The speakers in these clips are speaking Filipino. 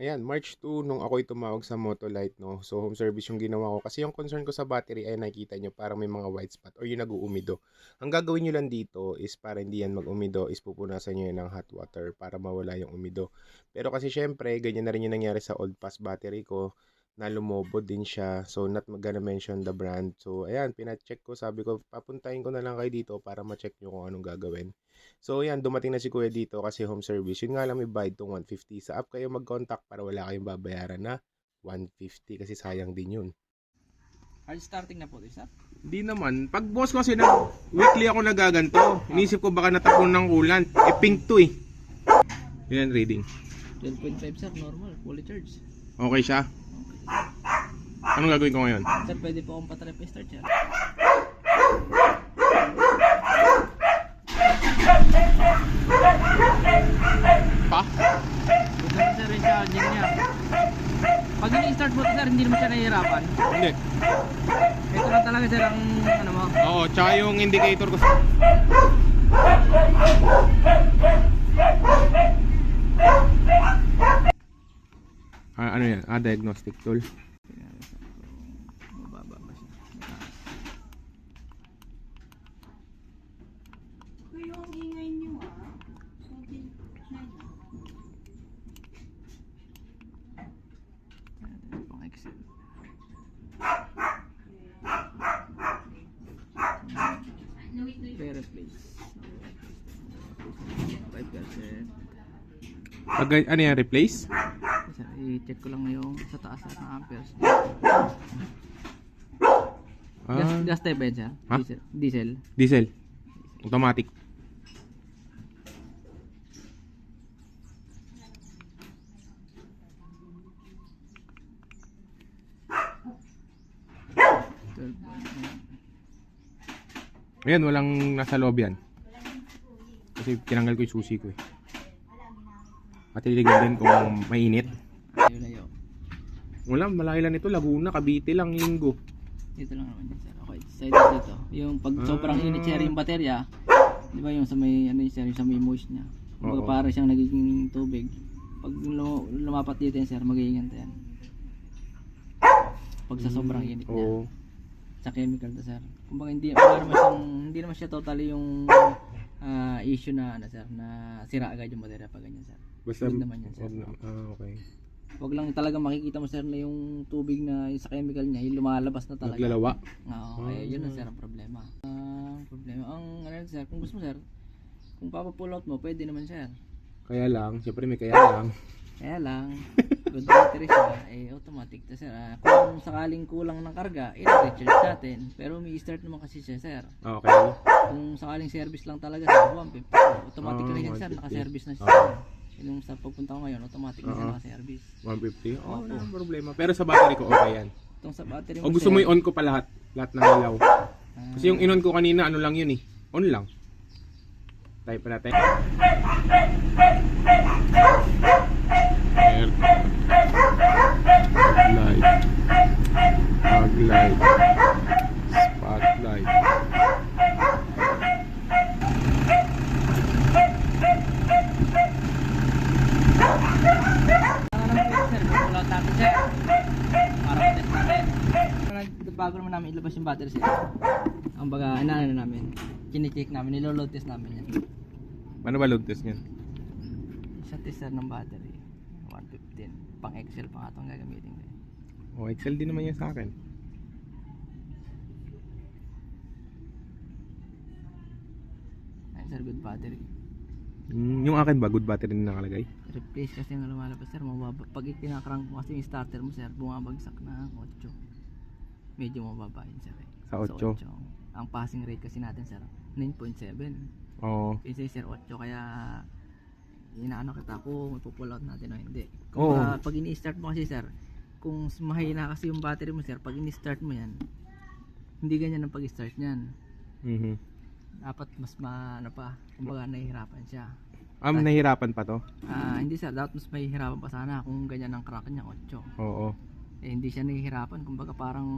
Ayan, March 2 nung ako'y tumawag sa Motolite 'no, so home service yung ginawa ko. Kasi yung concern ko sa battery ayan nakikita niyo parang may mga white spot or yung nag-uumido. Ang gagawin niyo lang dito is para hindi yan mag-umido is pupunasan niyo yan ng hot water para mawala yung umido. Pero kasi siyempre ganyan na rin yung nangyari sa old pass battery ko na lumobo din siya. So not gonna mention the brand. So ayan, pina-check ko sabi ko papuntahin ko na lang kayo dito para ma-check niyo kung anong gagawin. So ayan, dumating na si Kuya dito kasi home service. Yun nga lang may bayad tong 150. Sa app kayo mag-contact para wala kayong babayaran na 150 kasi sayang din yun. Hard starting na po, sir. Hindi naman. Pag boss kasi na weekly ako nagaganto, inisip ko baka natapon ng coolant. Eh pink to eh. Yan reading. 12.5 sir, normal, fully charged. Okay siya. Anong gagawin ko ngayon? Sir, pwede po akong patrap start sir. Pa? Good naman sir yung charging niya. Pag ini-start mo to sir, hindi naman siya nahihirapan. Hindi. Ito lang talaga sir ang ano mo. Oo, tsaka yung indicator ko. Ah, ano yan? Ah, diagnostic tool. Mababa ba siya? Kuya, ang ingay niyo ah. Sorry. Ayan, Pang Excel. Pay replace. 5%. Pag, ano yan, replace? I-check ko lang yung sa taas sir ng amperes. Gas, Ah, gas type ba yan sir? Ha? Diesel. Diesel. diesel. Automatic. Ayan, walang nasa loob yan. Kasi tinanggal ko yung susi ko eh. Matiligan din kung mainit. Ayaw layo. Wala, malayo lang ito. Laguna, Cavite lang, linggo. Dito lang naman yun sir. Okay, side dito. Yung pag sobrang Ah. init sir yung baterya, di ba yung sa may, ano yung sir, yung sa may moist niya. Kumbaga para siyang nagiging tubig. Pag lu- lumapat dito yan sir, magiging ganito yan. Pag sa sobrang init niya. Oo. sa chemical to sir. Kumbaga hindi wala naman siyang hindi naman siya totally yung ah, issue na ano sir na sira agad yung baterya pag ganyan sir. Basta, Good naman yan, sir. wag na- ah, okay. Wag lang talaga makikita mo sir na yung tubig na yung sa chemical niya yung lumalabas na talaga. Naglalawa. Oo, kaya yun ang sir ang problema. Ah, problema. Ang ano yun, sir, kung gusto mo sir, kung papa-pull out mo, pwede naman sir. Kaya lang, syempre may kaya lang. Kaya lang, good battery siya, eh automatic to sir. Ah, kung sakaling kulang ng karga, eh recharge natin. Pero may start naman kasi siya sir. Okay. Kung sakaling service lang talaga sir, 150. Automatic Ah, na yan sir, 150. naka-service na siya. Ah. Yung sa pagpunta ko ngayon, automatic na siya Oo. naka-service. 150? Oo, Opo. wala nang problema. Pero sa battery ko, okay yan. Itong sa battery O gusto mo sir, i-on ko pa lahat? Lahat ng ilaw. ah, Kasi yung in-on ko kanina, ano lang yun eh. On lang. Type natin. Air. Light. Fog light. Spotlight. Ano naman yun, sir? Pull out natin, sir. Para test natin. Nag- Bago naman namin ilabas yung battery, sir. Ang baga, inaano na namin. Kinicheck namin, niloload test namin yan. Ano ba load test niyan? Sa tester ng battery, 115. Pang Excel pa nga itong gagamitin ko. O, Excel din naman yan sa akin. Ayun, sir, good battery. Mm, yung akin ba, good battery na nakalagay? Replace kasi yung lumalabas, sir. Mababa. Pag itinakrank mo kasi yung starter mo, sir, bumabagsak na 8. Medyo mababa yun, sir. eh. Sa 8? Sa 8. Ang passing rate kasi natin, sir, 9.7. Oo. Kasi sir 8 kaya inaano kita kung ipo-pull out natin o hindi. Oo. Kung ah, pag ini-start mo kasi sir, kung mahina kasi yung battery mo sir, pag ini-start mo yan, hindi ganyan ang pag-start niyan. Mhm. Dapat mas ma, ano pa, kumbaga nahihirapan siya. Ah, nahihirapan pa to? Ah, hindi sir, dapat mas mahihirapan pa sana kung ganyan ang crack niya 8. Oo. Eh, hindi siya nahihirapan, kumbaga parang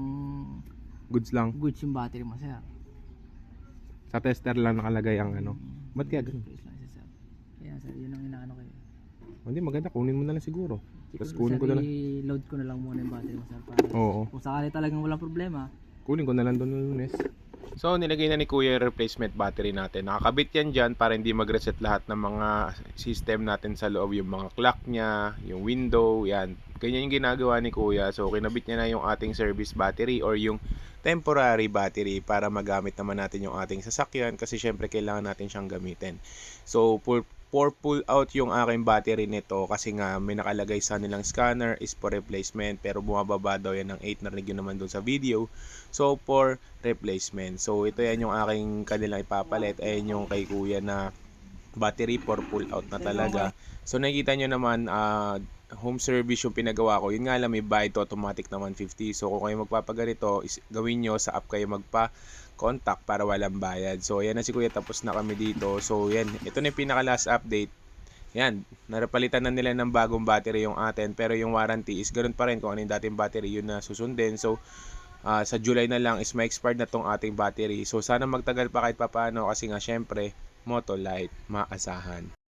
Goods lang. goods yung battery mo sir. Sa tester lang nakalagay ang ano. Ba't kaya ganun? Kaya sir, yun ang inaano kayo. Hindi, maganda. Kunin mo na lang siguro. Tapos kunin ko na lang. load ko na lang muna yung battery mo sir. Para Oo. kung sakali talagang walang problema, Kunin ko na lang doon ng lunes. So, nilagay na ni Kuya yung replacement battery natin. Nakakabit yan dyan para hindi mag-reset lahat ng mga system natin sa loob. Yung mga clock niya, yung window, yan. Ganyan yung ginagawa ni Kuya. So, kinabit niya na yung ating service battery or yung temporary battery para magamit naman natin yung ating sasakyan kasi syempre kailangan natin siyang gamitin. So, for, for pull out yung aking battery nito kasi nga may nakalagay sa nilang scanner is for replacement pero bumababa daw yan ng 8 narinig yun naman dun sa video. So, for replacement. So, ito yan yung aking kanilang ipapalit. Ayan yung kay kuya na battery for pull out na talaga. So, nakikita nyo naman, ah, home service yung pinagawa ko. Yun nga lang, may buy to automatic na 150. So, kung kayo magpapaganito, is, gawin nyo sa app kayo magpa contact para walang bayad. So, yan na si Kuya, tapos na kami dito. So, yan, ito na yung pinaka last update. Yan, narapalitan na nila ng bagong battery yung atin, pero yung warranty is ganun pa rin kung ano yung dating battery, yun na susundin. So, ah, sa July na lang is ma-expired na tong ating battery. So, sana magtagal pa kahit papano kasi nga, syempre, Moto Light, maasahan.